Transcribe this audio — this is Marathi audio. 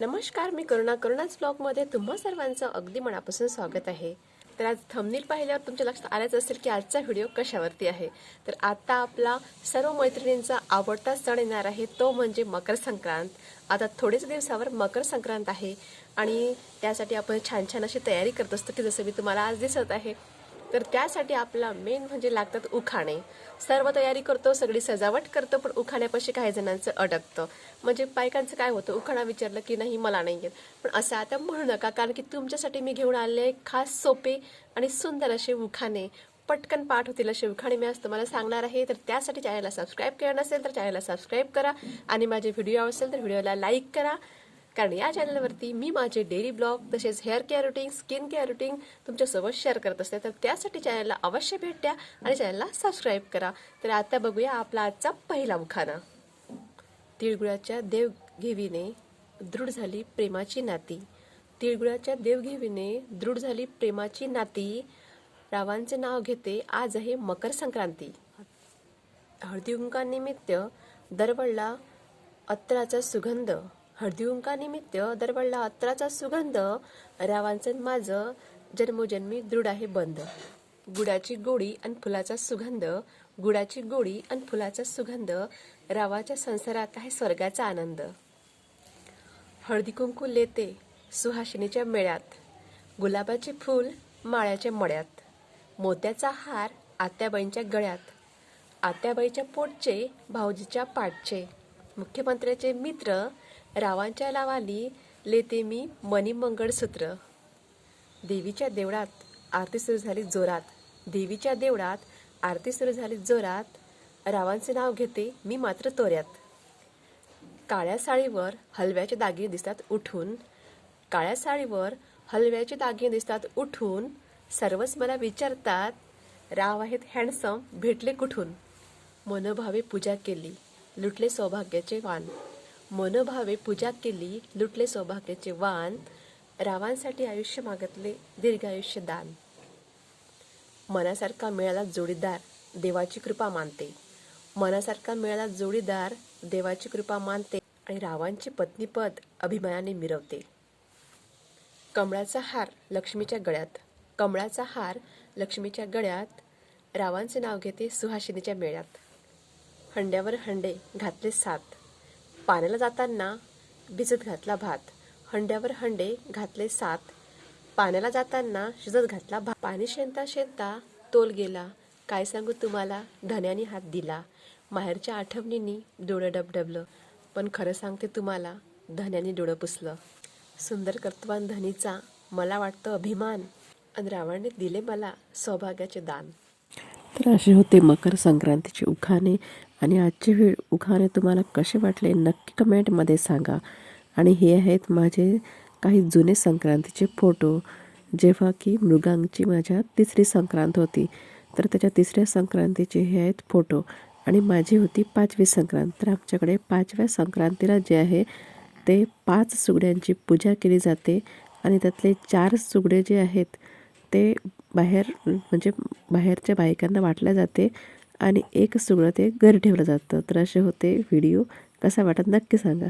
नमस्कार मी करुणा करुणाच ब्लॉगमध्ये तुम्हा सर्वांचं अगदी मनापासून स्वागत आहे. तर आज थंबनील पाहिल्यावर तुमच्या लक्षात आलंच असेल की आजचा व्हिडिओ कशावरती आहे. तर आता आपला सर्व मैत्रिणींचा आवडता सण येणार आहे तो म्हणजे मकर संक्रांत. आता थोडेच दिवसावर मकर संक्रांत आहे आणि त्यासाठी आपण छान छान अशी तयारी करत असतो की जसं मी तुम्हाला आज दिसत आहे. तर त्यासाठी आपला मेन म्हणजे लागतात उखाणे. सर्व तयारी करतो सगळी सजावट करतो पण उखाण्यापाशी काही जणांचं अडकतं. म्हणजे बायकांचं काय होतं उखाणा विचारलं की नाही मला नाही येत. पण असं आता म्हणू नका कारण की तुमच्यासाठी मी घेऊन आले खास सोपे आणि सुंदर असे उखाणे. पटकन पाठ होतील असे उखाणे मी आज तुम्हाला सांगणार आहे. तर त्यासाठी चॅनलला सबस्क्राईब केलं नसेल तर चॅनलला सबस्क्राईब करा. आणि माझे व्हिडिओ असेल तर व्हिडिओला लाईक करा. कारण या चॅनलवरती मी माझे डेली ब्लॉग तसेच hair care routine skin care routine तुमच्यासोबत शेअर करत असते. तर त्यासाठी चॅनलला अवश्य भेट द्या आणि चॅनलला सबस्क्राईब करा. तर आता बघूया आपला आजचा पहिला उखाना तिळगुळाच्या देवघेवीने दृढ झाली प्रेमाची नाती. तिळगुळाच्या देवघेवीने दृढ झाली प्रेमाची नाती. रावांचे नाव घेते आज आहे मकर संक्रांती. हळदीकुंकानिमित्त दरवळला अत्तराचा सुगंध. हळदीकुंकानिमित्त दरवळला अत्राचा सुगंध. रावांचं माझं जन्मोजन्मी दृढ आहे बंद. गुडाची गोडी आणि फुलाचा सुगंध. गुडाची गोडी आणि फुलाचा सुगंध. रावाच्या संसारात आहे स्वर्गाचा आनंद. हळदी कुंकू लेते सुहासिनीच्या मेळ्यात. गुलाबाचे फूल माळ्याच्या मळ्यात मोत्याचा हार आत्याबाईंच्या गळ्यात. आत्याबाईच्या पोटचे भाऊजीच्या पाठचे. मुख्यमंत्र्याचे मित्र रावांच्या लावाली लेते मी मनी मंगळसूत्र देवीच्या देवळात आरती सुरू झाली जोरात. देवीच्या देवळात आरती सुरू झाली जोरात. रावांचे नाव घेते मी मात्र तोऱ्यात. काळ्या साडीवर हलव्याचे दागिने दिसतात उठून. काळ्या साडीवर हलव्याचे दागिने दिसतात उठून. सर्वच मला विचारतात राव आहेत हँडसम भेटले कुठून? मनोभावे पूजा केली. लुटले सौभाग्याचे वाण. मनोभावे पूजा केली लुटले सौभाग्याचे वान रावांसाठी आयुष्य मागतले दीर्घायुष्य दान. मनासारखा मिळाला जोडीदार देवाची कृपा मानते. मनासारखा मिळाला जोडीदार देवाची कृपा मानते आणि रावांची पत्नीपद अभिमानाने मिरवते. कमळाचा हार लक्ष्मीच्या गळ्यात. कमळाचा हार लक्ष्मीच्या गळ्यात. रावांचे नाव घेते सुहासिनीच्या मेळ्यात. हंड्यावर हंडे घातले सात. पाण्याला जाताना भिजत घातला भात. हंड्यावर हंडे घातले सात. पाण्याला जाताना शिजत घातला भात. पाणी शेंता शेंता तोल गेला. काय सांगू तुम्हाला? धन्याने हात दिला. माहेरच्या आठवणींनी डोळं डबडबलं. पण खरं सांगते तुम्हाला धन्याने डोळं पुसलं. सुंदर कर्तवान धनीचा मला वाटतं अभिमान. आणि रावणने दिले मला सौभाग्याचे दान. तर असे होते मकर संक्रांतीचे उखाणे. आणि आजचे वेळ उखाणे तुम्हाला कसे वाटले नक्की कमेंटमध्ये सांगा. आणि हे आहेत माझे काही जुने संक्रांतीचे फोटो जेव्हा की मृगांची माझ्या तिसरी संक्रांत होती तर त्याच्या तिसऱ्या संक्रांतीचे हे आहेत फोटो आणि माझी होती पाचवी संक्रांत. तर आमच्याकडे पाचव्या संक्रांतीला जे आहे ते पाच सुगड्यांची पूजा केली जाते. आणि त्यातले चार सुगडे जे आहेत ते बाहेर म्हणजे बाहेरच्या बायकांना वाटल्या जाते. आणि एक सुगडं ते घरी ठेवलं जातं. तर असे होते व्हिडिओ. कसा वाटत नक्की सांगा.